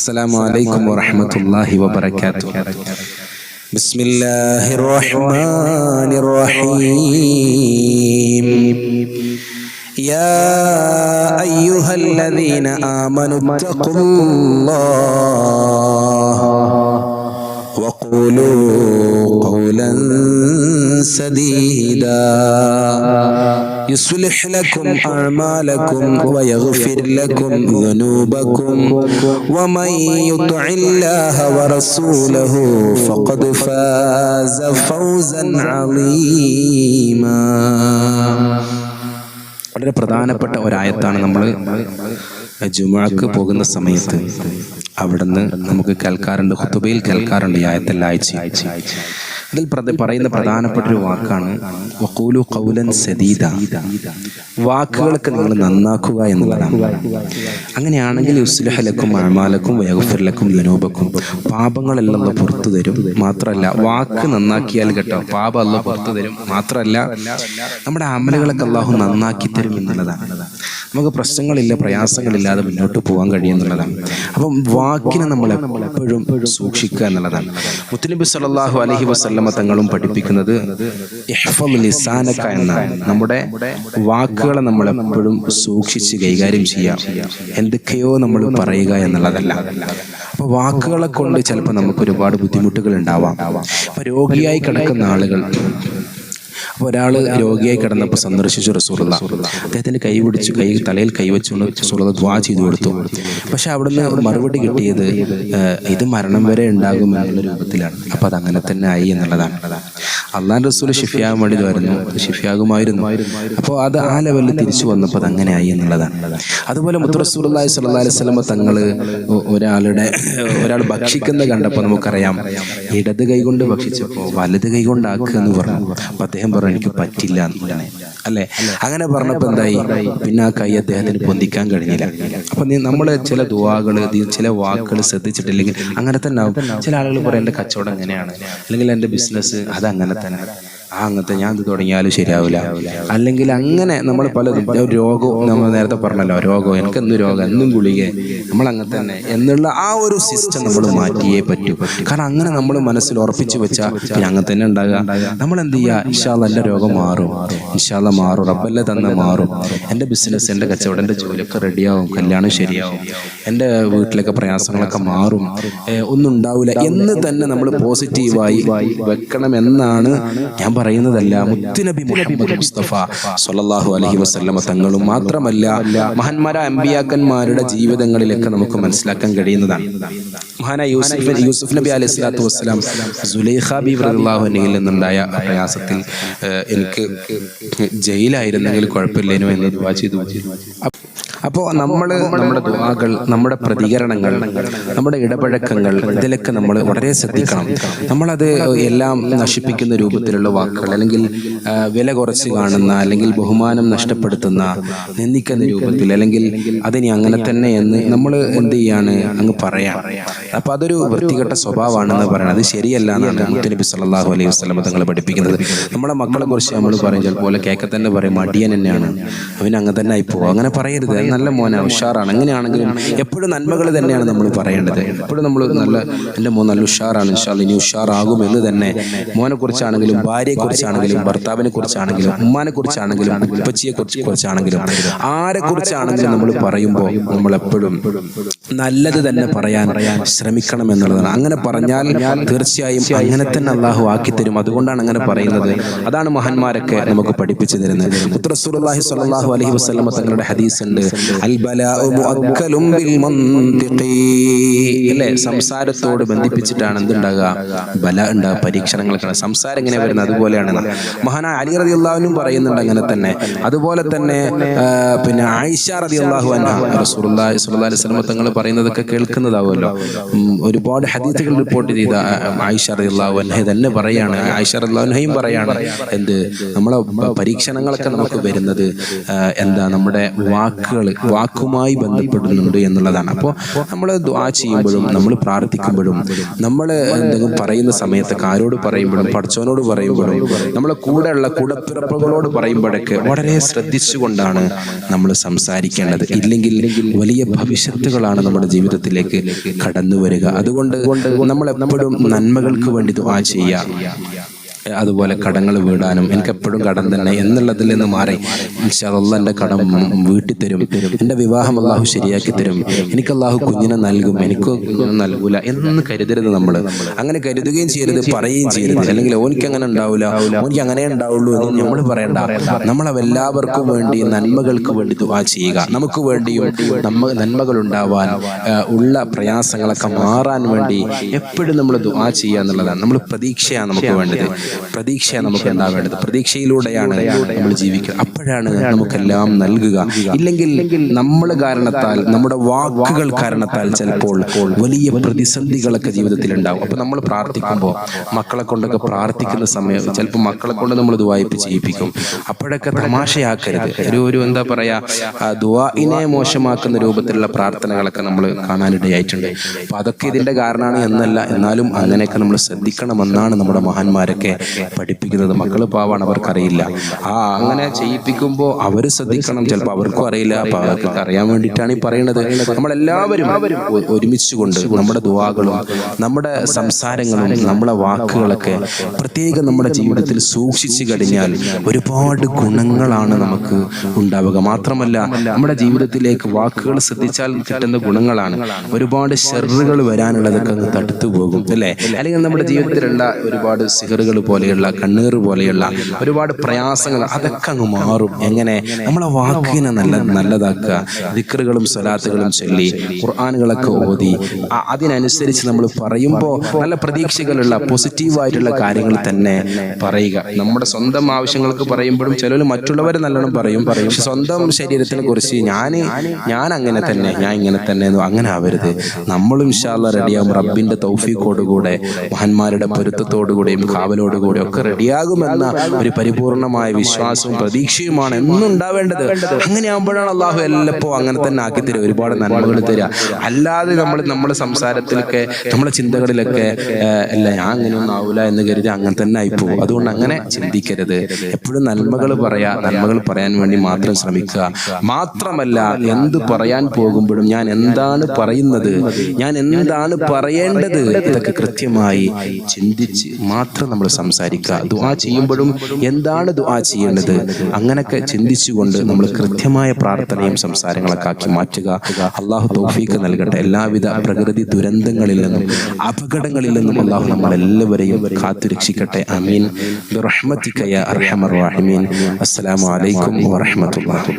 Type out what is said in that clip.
السلام عليكم ورحمة الله وبركاته. بسم الله الرحمن الرحيم. يا أيها الذين آمنوا اتقوا الله وقولوا قولا سديدا. يصلح لكم أعمالكم ويغفر لكم ذنوبكم ومن يطع الله ورسوله فقد فاز فوزا عظيما വളരെ പ്രധാനപ്പെട്ട ഒരായത്താണ് നമ്മൾ ജുമാക്ക് പോകുന്ന സമയത്ത് അവിടുന്ന് നമുക്ക് കേൾക്കാറുണ്ട് ഹുത്തുബയിൽ കേൾക്കാറുണ്ട് ഈ ആയത്തല്ല ആഴ്ച അതിൽ പറയുന്ന പ്രധാനപ്പെട്ട ഒരു വാക്കാണ് വഖൂലു ഖൗലൻ സദീദ. വാക്കുകളൊക്കെ നിങ്ങൾ നന്നാക്കുക എന്നുള്ളതാണ്. അങ്ങനെയാണെങ്കിൽ യുസ്ലഹലക്കും അഴമാലക്കും വയഗുഫിർലക്കും ദുനൂബക്കും പാപങ്ങളെല്ലാം പുറത്തു തരും. മാത്രമല്ല വാക്ക് നന്നാക്കിയാൽ കേട്ടോ പാപം അല്ല പുറത്തു തരും. മാത്രമല്ല നമ്മുടെ അമലുകളൊക്കെ അള്ളാഹു നന്നാക്കി തരും എന്നുള്ളതാണ്. നമുക്ക് പ്രശ്നങ്ങളില്ല പ്രയാസങ്ങളില്ലാതെ മുന്നോട്ട് പോകാൻ കഴിയുന്നുള്ളതാണ് അപ്പം വാക്കിനെ നമ്മൾ എപ്പോഴും സൂക്ഷിക്കുക എന്നുള്ളതാണ്. മുത്തുനബി അലഹി അലൈഹി വസല്ലമ പഠിപ്പിക്കുന്നത് എന്നാണ്. നമ്മുടെ വാക്കുകളെ നമ്മൾ എപ്പോഴും സൂക്ഷിച്ച് കൈകാര്യം ചെയ്യാം. എന്തൊക്കെയോ നമ്മൾ പറയുക എന്നുള്ളതല്ല. അപ്പൊ വാക്കുകളെ കൊണ്ട് ചിലപ്പോൾ നമുക്ക് ഒരുപാട് ബുദ്ധിമുട്ടുകൾ ഉണ്ടാവാം. രോഗിയായി കിടക്കുന്ന ആളുകൾ ഒരാൾ രോഗിയായി കിടന്നപ്പോൾ സന്ദർശിച്ചു റസൂറുള്ള അദ്ദേഹത്തിന്റെ കൈ പിടിച്ച് കൈ തലയിൽ കൈവച്ചുകൊണ്ട് റസൂറുള്ള ദ്വാ ചെയ്തു കൊടുത്തു. പക്ഷെ അവിടുന്ന് മറുപടി കിട്ടിയത് ഇത് മരണം വരെ ഉണ്ടാകും എന്നുള്ള രൂപത്തിലാണ്. അപ്പം അത് അങ്ങനെ തന്നെ ആയി എന്നുള്ളതാണ്. അള്ളാൻ റസൂൽ ഷിഫിയാകാൻ വേണ്ടി വരുന്നു. ഷിഫിയാകുമായിരുന്നു അപ്പോൾ അത് ആ ലെവലിൽ തിരിച്ചു വന്നപ്പോൾ അത് അങ്ങനെ ആയി എന്നുള്ളതാണ്. അതുപോലെ മുത്തറസൂൽ അള്ളാഹി സ്വല്ലാ അലൈഹി സ്വലമ തങ്ങൾ ഒരാളുടെ ഒരാൾ ഭക്ഷിക്കുന്നത് കണ്ടപ്പോൾ നമുക്കറിയാം ഇടത് കൈ കൊണ്ട് ഭക്ഷിച്ചപ്പോൾ വലത് കൈ കൊണ്ടാക്കുക എന്ന് പറഞ്ഞു. അപ്പം അദ്ദേഹം പറഞ്ഞു എനിക്ക് പറ്റില്ല എന്ന് പറഞ്ഞു അല്ലെ? അങ്ങനെ പറഞ്ഞപ്പോ എന്തായി? പിന്നെ ആ കൈ അദ്ദേഹത്തിന് പൊന്തിക്കാൻ കഴിഞ്ഞില്ല. അപ്പൊ നീ നമ്മൾ ചില ദുവാകൾ ചില വാക്കുകൾ ശ്രദ്ധിച്ചിട്ടില്ലെങ്കിൽ അങ്ങനെ തന്നെ ആവും. ചില ആളുകൾ പറയും എന്റെ കച്ചവടം എങ്ങനെയാണ് അല്ലെങ്കിൽ എന്റെ ബിസിനസ് അത് അങ്ങനെ തന്നെ. ആ അങ്ങനത്തെ ഞാൻ ഇത് തുടങ്ങിയാലും ശരിയാവില്ല. അല്ലെങ്കിൽ അങ്ങനെ നമ്മൾ പലതും രോഗവും നമ്മൾ നേരത്തെ പറഞ്ഞല്ലോ രോഗം എനിക്ക് എന്ത് രോഗം എന്നും ഗുളിക. നമ്മൾ അങ്ങനെ തന്നെ എന്നുള്ള ആ ഒരു സിസ്റ്റം നമ്മൾ മാറ്റിയേ പറ്റൂ. കാരണം അങ്ങനെ നമ്മൾ മനസ്സിൽ ഉറപ്പിച്ചു വെച്ചാൽ പിന്നെ അങ്ങനെ തന്നെ ഉണ്ടാകുക നമ്മൾ എന്ത് ചെയ്യുക ഇഷാല എന്റെ രോഗം മാറും. ഇഷാല മാറും. റബ്ബല്ല തന്നെ മാറും. എന്റെ ബിസിനസ് എന്റെ കച്ചവടം എന്റെ ജോലിയൊക്കെ റെഡിയാവും കല്യാണം ശരിയാവും. എന്റെ വീട്ടിലൊക്കെ പ്രയാസങ്ങളൊക്കെ മാറും. ഒന്നും ഉണ്ടാവില്ല. എന്ന് തന്നെ നമ്മൾ പോസിറ്റീവായി വെക്കണം എന്നാണ് ഞാൻ പറയുന്നതല്ല മുത്തുനബി മുഹമ്മദ് മുസ്തഫ സല്ലല്ലാഹു അലൈഹി വസ്ലമ തങ്ങളും മാത്രമല്ല മഹന്മാരായ അമ്പിയാക്കന്മാരുടെ ജീവിതങ്ങളിലൊക്കെ നമുക്ക് മനസ്സിലാക്കാൻ കഴിയുന്നതാണ്. മഹാനായ യൂസഫ് യൂസുഫ് നബി അലൈഹി സ്വലാത്തു വസ്സലാം സുലൈഖ ബി റളിയല്ലാഹു അൻഹയിൽ നിന്നുണ്ടായ പ്രയാസത്തിൽ എനിക്ക് ജയിലായിരുന്നെങ്കിൽ കുഴപ്പമില്ലേനോ എന്ന് ദുആ ചെയ്തു. അപ്പോൾ നമ്മൾ നമ്മുടെ ദുവാകൾ നമ്മുടെ പ്രതികരണങ്ങൾ നമ്മുടെ ഇടപഴക്കങ്ങൾ ഇതിലൊക്കെ നമ്മൾ വളരെ ശ്രദ്ധിക്കണം. നമ്മളത് എല്ലാം നശിപ്പിക്കുന്ന രൂപത്തിലുള്ള വാക്കുകൾ അല്ലെങ്കിൽ വില കുറച്ച് കാണുന്ന അല്ലെങ്കിൽ ബഹുമാനം നഷ്ടപ്പെടുത്തുന്ന നിന്ദിക്കുന്ന രൂപത്തിൽ അല്ലെങ്കിൽ അതിനി അങ്ങനെ തന്നെ എന്ന് നമ്മൾ എന്ത് ചെയ്യാണ് അങ്ങ് പറയാം. അപ്പൊ അതൊരു വൃത്തികെട്ട സ്വഭാവമാണെന്ന് പറയുന്നത് അത് ശരിയല്ല എന്നാണ് മുത്തനബി സല്ലല്ലാഹു അലൈഹി വസ്ലം തങ്ങൾ പഠിപ്പിക്കുന്നത്. നമ്മുടെ മക്കളെ കുറിച്ച് നമ്മൾ പറയും ചിലപ്പോൾ കേക്കത്തന്നെ പറയും മടിയൻ തന്നെയാണ്. അവൻ അങ്ങനെ തന്നെ ആയി പോകും അങ്ങനെ പറയരുത്. നല്ല മോനാണ് ഉഷാറാണ്. അങ്ങനെയാണെങ്കിലും എപ്പോഴും നന്മകൾ തന്നെയാണ് നമ്മൾ പറയേണ്ടത്. എപ്പോഴും നമ്മൾ നല്ല എന്റെ മോൻ നല്ല ഉഷാറാണ്. ഇൻഷാല്ല ഇനി ഉഷാറാകും എന്ന് തന്നെ മോനെ കുറിച്ചാണെങ്കിലും ഭാര്യയെ കുറിച്ചാണെങ്കിലും ഭർത്താവിനെ കുറിച്ചാണെങ്കിലും ഉമ്മാനെ കുറിച്ചാണെങ്കിലും ഉപ്പച്ചിയെ കുറിച്ച് കുറിച്ചാണെങ്കിലും ആരെ കുറിച്ചാണെങ്കിലും നമ്മൾ പറയുമ്പോൾ നമ്മൾ എപ്പോഴും നല്ലത് തന്നെ പറയാൻ ശ്രമിക്കണം എന്നുള്ളതാണ്. അങ്ങനെ പറഞ്ഞാൽ തീർച്ചയായും അങ്ങനെ തന്നെ അള്ളാഹു ആക്കി തരും. അതുകൊണ്ടാണ് അങ്ങനെ പറയുന്നത്. അതാണ് മഹാന്മാരൊക്കെ നമുക്ക് പഠിപ്പിച്ചു തരുന്നത് അലൈഹി വസല്ലമ തങ്ങളുടെ ഹദീസ് ഉണ്ട്. അല്ലേ? സംസാരത്തോട് ബന്ധിപ്പിച്ചിട്ടാണ് എന്തുണ്ടാകുക ബല ഉണ്ടാകുക പരീക്ഷണങ്ങളൊക്കെ സംസാരം എങ്ങനെ വരുന്നത് അതുപോലെയാണ്. മഹാനായ അലി റതി അള്ളാഹുനും പറയുന്നുണ്ട് അങ്ങനെ തന്നെ. അതുപോലെ തന്നെ പിന്നെ ആയിഷ റതി അൻഹ റസൂലുള്ളാഹി സ്വല്ലല്ലാഹു അലൈഹി വസല്ലമ തങ്ങൾ പറയുന്നതൊക്കെ കേൾക്കുന്നതാവുമല്ലോ. ഒരുപാട് ഹദീസുകൾ റിപ്പോർട്ട് ചെയ്ത ആയിഷ റളിയല്ലാഹു അൻഹ തന്നെ പറയാണ്. ആയിഷ അൻഹയും പറയാണ്. എന്ത് നമ്മളെ പരീക്ഷണങ്ങളൊക്കെ നമുക്ക് വരുന്നത് എന്താ നമ്മുടെ വാക്കുകൾ വാക്കുമായി ബന്ധപ്പെടുന്നുണ്ട് എന്നുള്ളതാണ്. അപ്പോൾ നമ്മൾ ദുആ ചെയ്യുമ്പോഴും നമ്മൾ പ്രാർത്ഥിക്കുമ്പോഴും നമ്മൾ എന്തെങ്കിലും പറയുന്ന സമയത്തൊക്കെ ആരോട് പറയുമ്പോഴും പഠിച്ചവനോട് പറയുമ്പോഴും നമ്മളെ കൂടെയുള്ള കൂടപ്പിറപ്പുകളോട് പറയുമ്പോഴൊക്കെ വളരെ ശ്രദ്ധിച്ചുകൊണ്ടാണ് നമ്മൾ സംസാരിക്കേണ്ടത്. ഇല്ലെങ്കിൽ വലിയ ഭവിഷ്യത്തുകളാണ് നമ്മുടെ ജീവിതത്തിലേക്ക് കടന്നു വരിക അതുകൊണ്ട് നമ്മൾ എപ്പോഴും നന്മകൾക്ക് വേണ്ടി ദുആ ചെയ്യുക. അതുപോലെ കടങ്ങൾ വീടാനും എനിക്ക് എപ്പോഴും കടം തന്നെ എന്നുള്ളതിൽ നിന്ന് മാറി. അള്ളാഹ് എന്റെ കടം വീട്ടിൽ തരും എന്റെ വിവാഹം അള്ളാഹു ശരിയാക്കി തരും. എനിക്ക് അള്ളാഹു കുഞ്ഞിനെ നൽകും. എനിക്ക് നൽകൂല എന്ന് കരുതരുത് നമ്മൾ അങ്ങനെ കരുതുകയും ചെയ്യരുത് പറയുകയും ചെയ്യരുത്. അല്ലെങ്കിൽ ഓനിക്ക് അങ്ങനെ ഉണ്ടാവില്ല ഓനിക്ക് അങ്ങനെ ഉണ്ടാവുള്ളൂ എന്ന് നമ്മൾ പറയണ്ട. നമ്മളെല്ലാവർക്കും വേണ്ടി നന്മകൾക്ക് വേണ്ടി ദുവാ ചെയ്യുക. നമുക്ക് വേണ്ടിയും നമ്മ നന്മകൾ ഉണ്ടാവാൻ ഉള്ള പ്രയാസങ്ങളൊക്കെ മാറാൻ വേണ്ടി എപ്പോഴും നമ്മൾ ദുവാ ചെയ്യുക എന്നുള്ളതാണ്. നമ്മൾ പ്രതീക്ഷയാണ് നമുക്ക് വേണ്ടത്. പ്രതീക്ഷയാണ് നമുക്ക് ഉണ്ടാവേണ്ടത് പ്രതീക്ഷയിലൂടെയാണ് നമ്മൾ ജീവിക്കുക. അപ്പോഴാണ് നമുക്കെല്ലാം നൽകുക. ഇല്ലെങ്കിൽ നമ്മൾ കാരണത്താൽ നമ്മുടെ വാക്കുകൾ കാരണത്താൽ ചിലപ്പോൾ വലിയ പ്രതിസന്ധികളൊക്കെ ജീവിതത്തിൽ ഉണ്ടാവും അപ്പൊ നമ്മൾ പ്രാർത്ഥിക്കുമ്പോൾ മക്കളെ കൊണ്ടൊക്കെ പ്രാർത്ഥിക്കുന്ന സമയം ചിലപ്പോൾ മക്കളെ കൊണ്ട് നമ്മൾ ദുവായ്പ ചെയ്യിപ്പിക്കും അപ്പോഴൊക്കെ തമാശയാക്കരുത്. ഒരു ഒരു എന്താ പറയാ ദുവാനെ ദുവാഇനെ മോശമാക്കുന്ന രൂപത്തിലുള്ള പ്രാർത്ഥനകളൊക്കെ നമ്മൾ കാണാനിടയായിട്ടുണ്ട്. അപ്പൊ അതൊക്കെ ഇതിന്റെ കാരണമാണ് എന്നല്ല. എന്നാലും അങ്ങനെയൊക്കെ നമ്മൾ ശ്രദ്ധിക്കണമെന്നാണ് നമ്മുടെ മഹാന്മാരൊക്കെ പഠിപ്പിക്കുന്നത്. മക്കൾ പാവാണ് അവർക്കറിയില്ല. ആ അങ്ങനെ ചെയ്യിപ്പിക്കുമ്പോൾ അവർ ശ്രദ്ധിക്കണം. ചിലപ്പോൾ അവർക്കും അറിയില്ല. അറിയാൻ വേണ്ടിയിട്ടാണ് ഈ പറയുന്നത് നമ്മളെല്ലാവരും ഒരുമിച്ച് കൊണ്ട് നമ്മുടെ ദുവാകളും നമ്മുടെ സംസാരങ്ങളും നമ്മുടെ വാക്കുകളൊക്കെ പ്രത്യേകം നമ്മുടെ ജീവിതത്തിൽ സൂക്ഷിച്ചു കഴിഞ്ഞാൽ ഒരുപാട് ഗുണങ്ങളാണ് നമുക്ക് ഉണ്ടാവുക. മാത്രമല്ല നമ്മുടെ ജീവിതത്തിലേക്ക് വാക്കുകൾ ശ്രദ്ധിച്ചാൽ കിട്ടുന്ന ഗുണങ്ങളാണ്. ഒരുപാട് ഷെറുകൾ വരാനുള്ളതൊക്കെ അങ്ങ് തടുത്തു പോകും അല്ലേ? അല്ലെങ്കിൽ നമ്മുടെ ജീവിതത്തിലുള്ള ഒരുപാട് സിഹറുകൾ പോലെയുള്ള കണ്ണീർ പോലെയുള്ള ഒരുപാട് പ്രയാസങ്ങൾ അതൊക്കെ അങ്ങ് മാറും. എങ്ങനെ? നമ്മളെ വാക്കിനെ നല്ല നല്ലതാക്കുക. ദിക്കറുകളും സ്വലാത്തുകളും ചൊല്ലി ഖുർആാനുകളൊക്കെ ഓതി. അതിനനുസരിച്ച് നമ്മൾ പറയുമ്പോൾ നല്ല പ്രതീക്ഷകളുള്ള പോസിറ്റീവായിട്ടുള്ള കാര്യങ്ങൾ തന്നെ പറയുക. നമ്മുടെ സ്വന്തം ആവശ്യങ്ങൾക്ക് പറയുമ്പോഴും ചിലർ മറ്റുള്ളവർ നല്ലോണം പറയും. പക്ഷെ സ്വന്തം ശരീരത്തിനെ കുറിച്ച് ഞാൻ ഞാൻ അങ്ങനെ തന്നെ ഞാൻ ഇങ്ങനെ തന്നെ അങ്ങനെ ആവരുത്. നമ്മളും ഇൻഷാല്ല റെഡിയാവും റബ്ബിന്റെ തൗഫീക്കോടുകൂടെ മഹാന്മാരുടെ പൊരുത്തത്തോടുകൂടെയും കാവലോടുകൂടെയും ഒക്കെ റെഡിയാകുമെന്ന ഒരു പരിപൂർണമായ വിശ്വാസവും പ്രതീക്ഷയുമാണ് എന്നും ഉണ്ടാവേണ്ടത്. അങ്ങനെ ആകുമ്പോഴാണ് അള്ളാഹു എല്ലപ്പോ അങ്ങനെ തന്നെ ആക്കി തരും ഒരുപാട് നന്മകൾ തരിക. അല്ലാതെ നമ്മൾ നമ്മുടെ സംസാരത്തിലൊക്കെ നമ്മുടെ ചിന്തകളിലൊക്കെ അല്ല ഞാൻ അങ്ങനെയൊന്നും ആവില്ല എന്ന് കരുതി അങ്ങനെ തന്നെ ആയിപ്പോകും. അതുകൊണ്ട് അങ്ങനെ ചിന്തിക്കരുത്. എപ്പോഴും നന്മകൾ പറയാ നന്മകൾ പറയാൻ വേണ്ടി മാത്രം ശ്രമിക്കുക. മാത്രമല്ല എന്ത് പറയാൻ പോകുമ്പോഴും ഞാൻ എന്താണ് പറയുന്നത് ഞാൻ എന്താണ് പറയേണ്ടത് ഇതൊക്കെ കൃത്യമായി ചിന്തിച്ച് മാത്രം നമ്മൾ സംസാരിക്കുക. ദുആ ചെയ്യുമ്പോഴും എന്താണ് ദുആ ചെയ്യേണ്ടത് അങ്ങനെയൊക്കെ ചിന്തിച്ചുകൊണ്ട് നമ്മൾ കൃത്യമായ പ്രാർത്ഥനയും സംസാരങ്ങളൊക്കെ ആക്കി മാറ്റുക. അള്ളാഹു തൗഫീക്ക് നൽകട്ടെ. എല്ലാവിധ പ്രകൃതി ദുരന്തങ്ങളിൽ നിന്നും അപകടങ്ങളിൽ നിന്നും അള്ളാഹു നമ്മളെല്ലാവരെയും കാത്തുരക്ഷിക്കട്ടെ. അമീൻ അർഹമർ റഹീമീൻ. അസ്സലാമു അലൈക്കും വറഹ്മത്തുള്ളാഹി